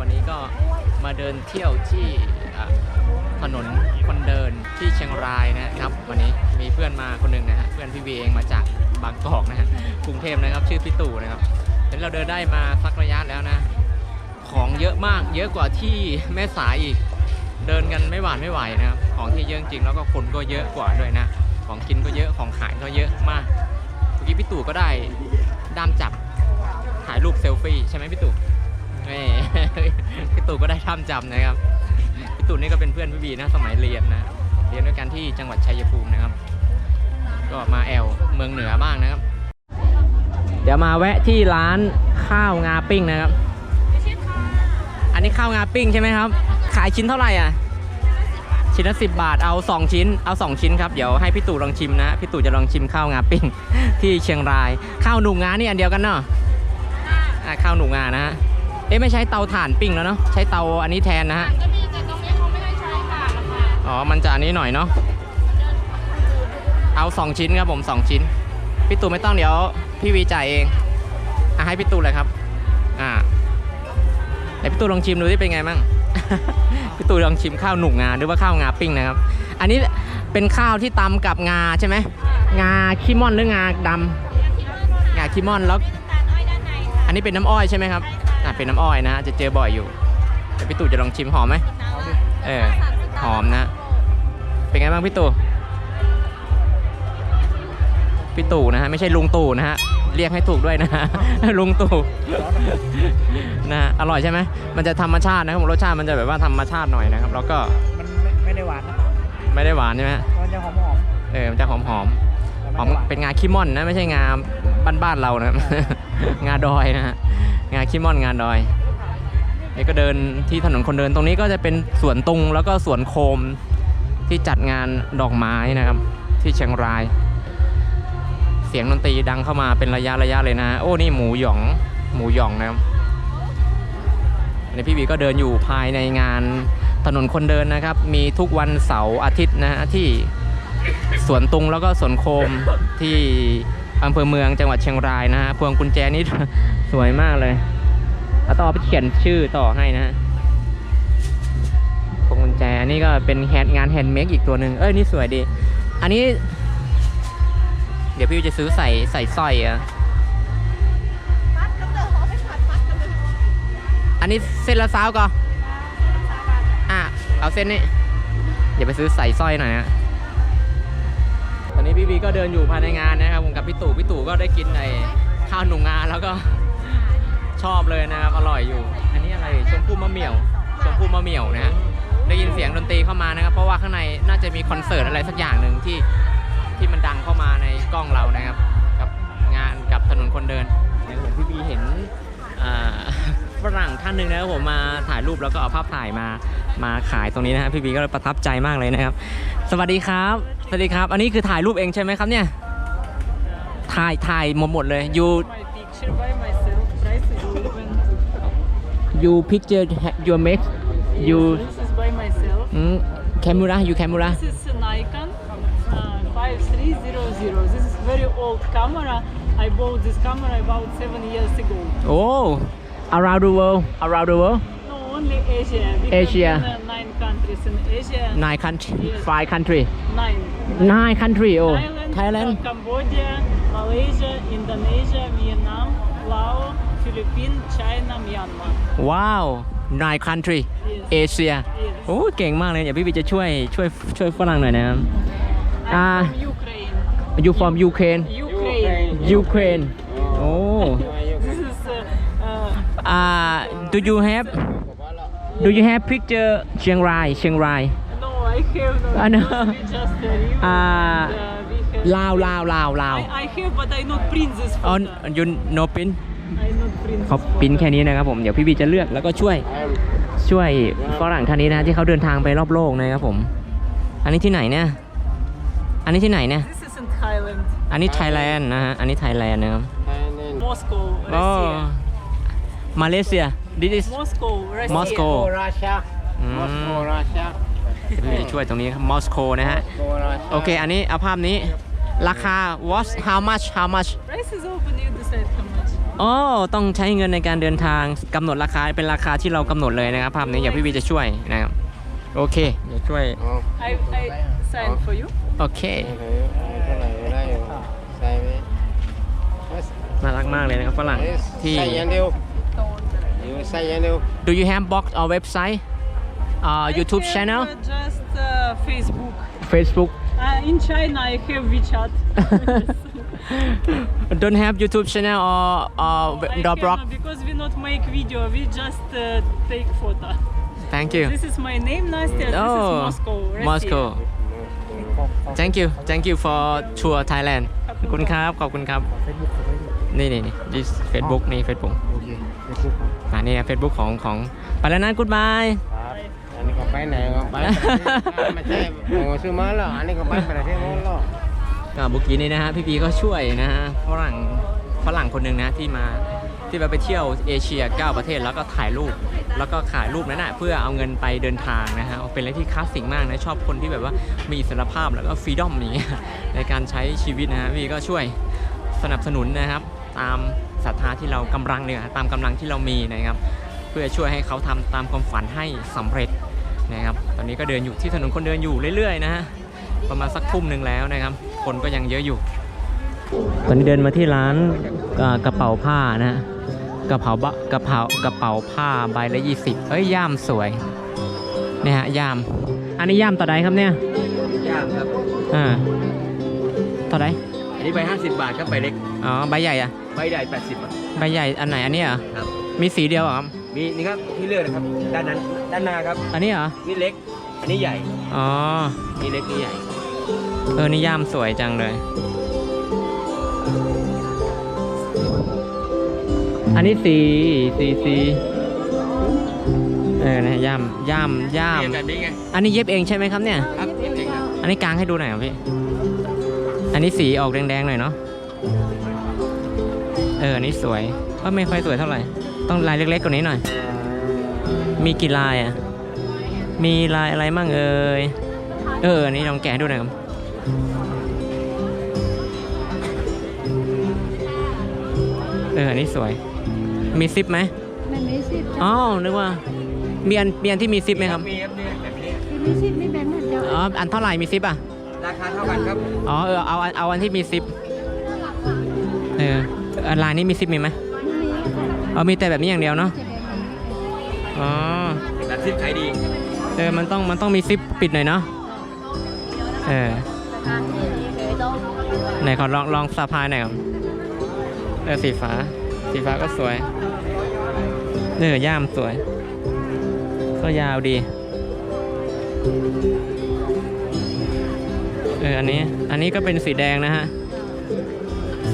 วันนี้ก็มาเดินเที่ยวที่ถนนคนเดินที่เชียงรายนะครับ วันนี้มีเพื่อนมาคนหนึ่งนะฮะเพื่อนพี่วีเองมาจากบางกอกนะฮะกรุงเทพนะครับ ชื่อพี่ตู่นะครับเห็นเราเดินได้มาสักระยะแล้วนะ ของเยอะมากเยอะกว่าที่แม่สายอีก เดินกันไม่หวานไม่ไหวนะครับ ของที่เยอะจริงแล้วก็คนก็เยอะกว่าด้วยนะ ของกินก็เยอะของขายก็เยอะมากเมื่อกี้พี่ตู่ก็ได้ด้ามจับถ่ายรูปเซลฟี่ใช่ไหมพี่ตู่ ม่พี่ตู่ก็ได้ด้ามจับนะครับ พี่ตู่นี่ก็เป็นเพื่อนพี่บีนะสมัยเรียนนะ เรียนด้วยกันที่จังหวัดชัยภูมินะครับ ก็มาแอลเมืองเหนือบ้างนะครับ เดี๋ยวมาแวะที่ร้านข้าวงาปิ้งนะครับ อันนี้ข้าวงาปิ้งใช่ไหมครับ ขายชิ้นเท่าไหร่อะ ชิ้นละสิบาท เอา2ชิ้น เอา2ชิ้นครับ เดี๋ยวให้พี่ตู่ลองชิมนะ พี่ตู่จะลองชิมข้าวงาปิ้งที่เชียงราย ข้าวหนูงงานี่อันเดียวกันเนาะข้าวหนูงานะฮะ เอ๊ะไม่ใช้เตาถ่านปิ้งแล้วเนาะใช้เตาอันนี้แทนนะฮะก็มีแต่ตรงนี้เขาไม่ให้ใช้ค่ะราคาอ๋อมันจะอันนี้หน่อยเนาะเอา2ชิ้นครับผม2ชิ้นพี่ตู่ไม่ต้องเดี๋ยวพี่วีจ่ายเองอะให้พี่ตู่เลยครับ อ่าเดี๋ยวพี่ตู่ลองชิมดูที่เป็นไงบ้าง พี่ตู่ลองชิมข้าวหนุกงาหรือว่าข้าวงาปิ้งนะครับ อันนี้เป็นข้าวที่ตำกับงาใช่ไหมงาขี้ม่อนหรืองาดำงาขี้ม่อนแล้วตาลอ้อยด้านในค่ะอันนี้เป็นน้ำอ้อยใช่ไหมครับ อ่าเป็นน้ำอ้อยนะจะเจอบ่อยอยู่เดี๋ยวพี่ตู่จะลองชิมหอมไหมเออหอมนะ เป็นไงบ้างพี่ตู่พี่ตู่นะฮะไม่ใช่ลุงตู่นะฮะเรียกให้ถูกด้วยนะฮะลุงตู่นะฮะอร่อยใช่ไหมมันจะธรรมชาตินะครับรสชาติมันจะแบบว่าธรรมชาติหน่อยนะครับแล้วก็มันไม่ไม่ได้หวานนะไม่ได้หวานใช่ไหมฮะมันจะหอมหอมเออมันจะหอมหอมๆแต่หอไม่มได้หวานเป็นงาขี้ม่อนนะไม่ใช่งาบ้านๆเรานะครับงาดอยนะฮะ งาขี้ม่อนงานดอยนี่ก็เดินที่ถนนคนเดินตรงนี้ก็จะเป็นสวนตุงแล้วก็สวนโคมที่จัดงานดอกไม้นะครับ ที่เชียงราย เสียงดนตรีดังเข้ามาเป็นระยะระยะเลยนะ โอ้นี่หมูหยองหมูหยองนะครับอันนี้พี่บีก็เดินอยู่ภายในงานถนนคนเดินนะครับ มีทุกวันเสาร์อาทิตย์นะที่ สวนตุงแล้วก็สวนโคมที่อำเภอเมืองจังหวัดเชียงรายนะฮะพวงกุญแจนี่สวยมากเลยแล้วต้องไปเขียนชื่อต่อให้นะฮะพวงกุญแจอันนี้ก็เป็นแฮนด์งานแฮนด์เมดอีกตัวหนึ่งเอ้ยนี่สวยดี อันนี้ เดี๋ยวพี่จะซื้อใส่ใส่สร้อยอะอันนี้เส้นละสาวก็อะเอาเส้นนี้เดี๋ยวไปซื้อใส่สร้อยหน่อยนะ นี้พี่บีก็เดินอยู่ภายในงานนะครับผมกับพี่ตู่พี่ตู่ก็ได้กินในข้าวหนุ่งงาแล้วก็ชอบเลยนะครับอร่อยอยู่ อันนี้อะไรชมพู่มะเหมี่ยวชมพู่มะเหมี่ยวนะฮะได้ยินเสียงดนตรีเข้ามานะครับ เพราะว่าข้างในน่าจะมีคอนเสิร์ตอะไรสักอย่างหนึ่งที่ที่มันดังเข้ามาในกล้องเรานะครับ กับงานกับถนนคนเดินผมพี่บีเห็นอ่า ฝรั่งท่านหนึ่งนะครับผมมาถ่ายรูปแล้วก็เอาภาพถ่ายมามาขายตรงนี้นะฮะพี่บีก็เลยประทับใจมากเลยนะครับ สวัสดีครับ สวัสดีครับ อันนี้คือถ่ายรูปเองใช่ไหมครับเนี่ย ถ่ายถ่ายหมดหมดเลย you My picture by myself price is even you picture your make you this is by myself อืม camera you camera this is a Nikon uh, 5300 this is very old camera I bought this camera about seven years ago oh around the world around the world no only Asia we Asia. have been, uh, nine countries in Asia nine country five country nine nine country oh Thailand, Thailand uh, Cambodia, Malaysia, Indonesia, Vietnam, Laos, Philippines, China, Myanmar. ว้าว nine country Yes. เอเชีย Yes. โอ้เก่งมากเลย เดี๋ยวพี่บีจะช่วยช่วยช่วยฝรั่งหน่อยนะครับ I'm Ah. from Ukraine. you from Ukraine Ukraine. Ukraine โอ้ This is uh, uh, อ่า do you have do you have picture เชียงรายเชียงราย no, I have no. I know. because We just uh, review Ah. and, uh, we have. ลาวลาวลาวลาว I, I have, but I not print this อ๋อ photo. you no pin I not print. เขา this ปริ้น photo. แค่นี้นะครับผม เดี๋ยวพี่บีจะเลือกแล้วก็ช่วย ช่วยฝรั่งท่านนี้นะที่เขาเดินทางไปรอบโลกนะครับผม อันนี้ที่ไหนเนี่ย อันนี้ที่ไหนเนี่ย This is in Thailand, อันนี้ไทยแลนด์นะฮะ อันนี้ไทยแลนด์นะครับ Moscow, โอ้ Russia. มาเลเซีย this is Moscow, Russia. Moscow Russia. อืม Moscow, Russia. พี่จะช่วยตรงนี้ครับมอสโกนะฮะ Moscow, Russia. โอเค อันนี้เอาภาพนี้ ราคา what how much how much Price is open. You decide how much. อ๋อต้องใช้เงินในการเดินทางกำหนดราคาเป็นราคาที่เรากำหนดเลยนะครับภาพนี้อย่าพี่วีจะช่วยนะครับโอเคเดี๋ยวช่วยอ๋อ I, I sign for you. โอเคโอเคเท่าไหร่ได้อยู่ใส่ไหมน่ารักมากเลยนะครับฝรั่งที่ใส่อย่างเดียว Do you have box or website? Uh, YouTube have, channel? Uh, just uh, Facebook. Facebook. Uh, in China, I have WeChat. Don't have YouTube channel or uh, blog? Because we not make video, we just uh, take photo. Thank you. This is my name, Nastya. Oh, this is oh, Moscow. Moscow. Thank you. Thank you for tour Thailand. ขอบคุณครับ this Facebook นี่ Facebook โอเคเฟซบุ๊กครับอ่านี่ Facebook ของของไปแล้วนะ goodbye ครับอันนี้ก็ไปไหนก็ไปไม่ใช่โอ้ซื้อมาแล้วอันนี้ก็ไปประเทศโน้นแล้วก็เมื่อกี้นี้นะฮะพี่พีก็ช่วยนะฮะฝรั่งฝรั่งคนหนึ่งนะที่มาที่มาไปเที่ยวเอเชีย 9 ประเทศแล้วก็ถ่ายรูปแล้วก็ขายรูปนั้นนะเพื่อเอาเงินไปเดินทางนะฮะเป็นอะไรที่คลาสสิกมากนะชอบคนที่แบบว่ามีอิสรภาพแล้วก็ฟรีดอมอย่างเงี้ยในการใช้ชีวิตนะฮะพี่ก็ช่วยสนับสนุนนะครับตาม ศรัทธาที่เรากำลังเนี่ยตามกำลังที่เรามีนะครับ เพื่อช่วยให้เขาทำตามความฝันให้สำเร็จนะครับ ตอนนี้ก็เดินอยู่ที่ถนนคนเดินอยู่เรื่อยๆนะฮะประมาณสักทุ่มหนึ่งแล้วนะครับ คนก็ยังเยอะอยู่ ตอนนี้เดินมาที่ร้านอ่ากระเป๋าผ้านะฮะกระเป๋าบะกระเป๋ากระเป๋าผ้าใบละยี่สิบเอ้ยย่ามสวยเนี่ยฮะย่าม อันนี้ย่ามต่อใดครับเนี่ยย่างครับอ่าต่อใด อันนี้ไป50 บาทครับใบเล็ก อ๋อใบใหญ่อะใบใหญ่80บาท ใบใหญ่อันไหนอันนี้เหรอครับ มีสีเดียวเหรอครับมีนี่ครับที่เลือกนะครับ ด้านนั้น ด้านหน้าครับ อันนี้เหรอนี่เล็ก อันนี้ใหญ่ อ๋อนี่เล็กนี่ใหญ่ เออนี่ย่ามสวยจังเลย อันนี้สีสีสีเออนะย่ามย่ามย่ามแบบนี้ไง อันนี้เย็บเองใช่ไหมครับเนี่ย ครับเองครับ อันนี้กางให้ดูหน่อยครับพี่อั นนี้สีออกแดงๆหน่อยเนาะ เออ อันนี้สวยก็ไม่ค่อยสวยเท่าไหร่ ต้องลายเล็กๆกว่านี้หน่อย มีกี่ลายอะ มีลายอะไรมั่งเอ่ย เออ อันนี้ลองแกะให้ดูหน่อยครับเออ อันนี้สวย มีซิปไหมไม่มีสิบอ๋อนึกว่า มีอันมีอันที่มีซิปไหมครับ มีครับนี่แบบนี้มีสิบไม่แบ่งเหมือนเดิม อ๋อ อันเท่าไหร่มีซิปอะ ราคาเท่ากันครับ อ๋อเออเอาอันเอาอันที่มีซิปเอออันลายนี้มีซิปมีไหมไม่มีค่ะเอามีแต่แบบนี้อย่างเดียวเนาะจะแบ่งอ๋อแบบซิปขายดี เออมันต้องมันต้องมีซิปปิดหน่อยเนาะเออไหนขอลองลองสะพายหน่อยครับเออสีฟ้า สีฟ้าก็สวยเออย่ามสวย ก็ยาวดี เอออันนี้อันนี้ก็เป็นสีแดงนะฮะ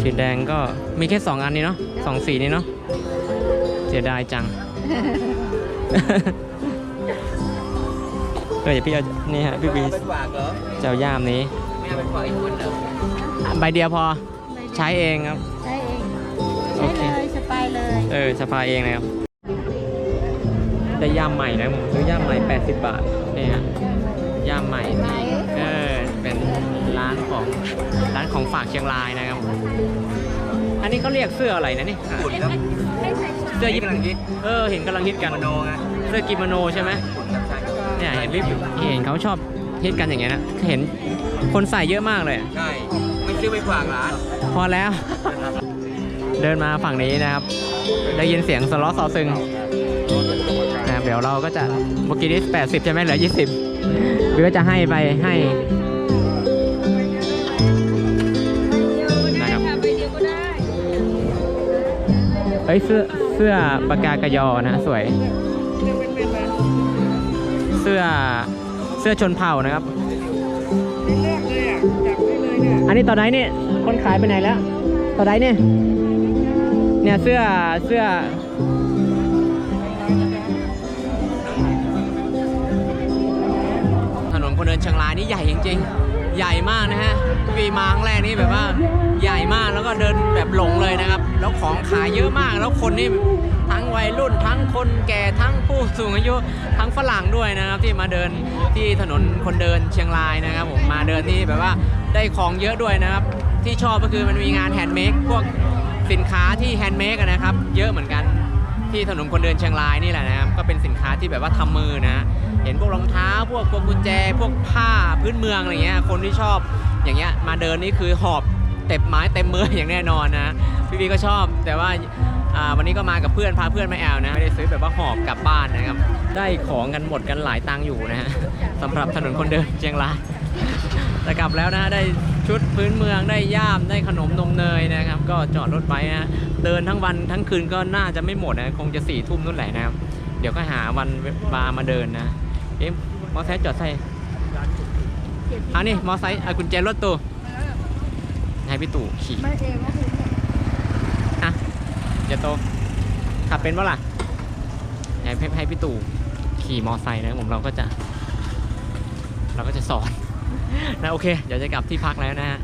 สีแดงก็มีแค่สองอันนี้เนาะสองสีนี้เนาะเสียดายจัง เออเดี๋ยวพี่เอานี่ฮะพี่บีเป็นฝากเหรอเจ้าย่ามนี้ ไม่เอาเป็นฝากอีกคนเหรอใบเดียวพอใช้เองครับ ใช้เอง โอใช้เค เลยสบายเลยเออสภาเองนะครับ ได้ย่ามใหม่นะผมซื้อย่ามใหม่ 80 บาทนี่ฮะย่ามใหม่ ไหม เออเป็นร้านของร้านของฝากเชียงรายนะครับ อันนี้เขาเรียกเสื้ออะไรนะนี่ขุนครับไม่ใส่เสื้อญี่ปุ่นกำลังฮิตเออเห็นกำลังฮิตกันโนไงเสื้อกิโมโนใช่ไหมขุนกับชายเนี่ยเห็นรีบเห็นเขาชอบฮิตกันอย่างเงี้ยนะเห็นคนใส่เยอะมากเลยอะใช่ไม่ซื้อไปฝากร้านพอแล้ว เดินมาฝั่งนี้นะครับ ได้ยินเสียงสล้อซอซึงนะครับเดี๋ยวเราก็จะเมื่อกี้นี้80 ใช่ไหมเหลือ 20พี่ก็จะให้ไปให้ เอ้ยเสื้อเสื้อปากกากยอนะสวย เสื้อเสื้อชนเผ่านะครับ อันนี้ต่อไดเนี่ยคนขายไปไหนแล้วต่อไดเนี่ยเนี่ยเสื้อเสื้อถนนคนเดินเชียงรายนี่ใหญ่จริงๆ ใหญ่มากนะฮะปีมาครั้งแรกนี่แบบว่าใหญ่มากแล้วก็เดินแบบหลงเลยนะครับ แล้วของขายเยอะมากแล้วคนนี่ทั้งวัยรุ่น ทั้งคนแก่ทั้งผู้สูงอายุทั้งฝรั่งด้วยนะครับ ที่มาเดินที่ถนนคนเดินเชียงรายนะครับผมมาเดินนี่แบบว่าได้ของเยอะด้วยนะครับ ที่ชอบก็คือมันมีงานแฮนด์เมดพวกสินค้าที่แฮนด์เมดนะครับ เยอะเหมือนกันที่ถนนคนเดินเชียงรายนี่แหละนะครับก็เป็นสินค้าที่แบบว่าทำมือนะ เห็นพวกรองเท้า พวกพวงกุญแจ พวกผ้าพื้นเมืองอะไรเงี้ย คนที่ชอบอย่างเงี้ยมาเดินนี่คือหอบเต็มไม้เต็มมืออย่างแน่นอนนะ พี่บีก็ชอบ แต่ว่าวันนี้ก็มากับเพื่อนพาเพื่อนมาแอลนะ ไม่ได้ซื้อแบบว่าหอบกลับบ้านนะครับ ได้ของกันหมดกันหลายตังค์อยู่นะฮะสำหรับถนนคนเดินเชียงรายแต่กลับแล้วนะได้ชุดพื้นเมืองได้ย่ามได้ขนมนมเนยนะครับ ก็จอดรถไว้นะเดินทั้งวันทั้งคืนก็น่าจะไม่หมดนะคงจะสี่ทุ่มนู่นแหละนะครับ เดี๋ยวก็หาวันบาร์มาเดินนะ เอ็มมอไซค์จอดใส่อันนี้มอไซค์เอากุญแจรถตู้ให้พี่ตู่ขี่ไม่เองก็คืออะเดี๋ยวโตขับเป็นปะล่ะให้ให้ให้พี่ตู่ขี่มอไซค์นะผมเราก็จะ เราก็จะสอนนะโอเค เดี๋ยวจะกลับที่พักแล้วนะฮะ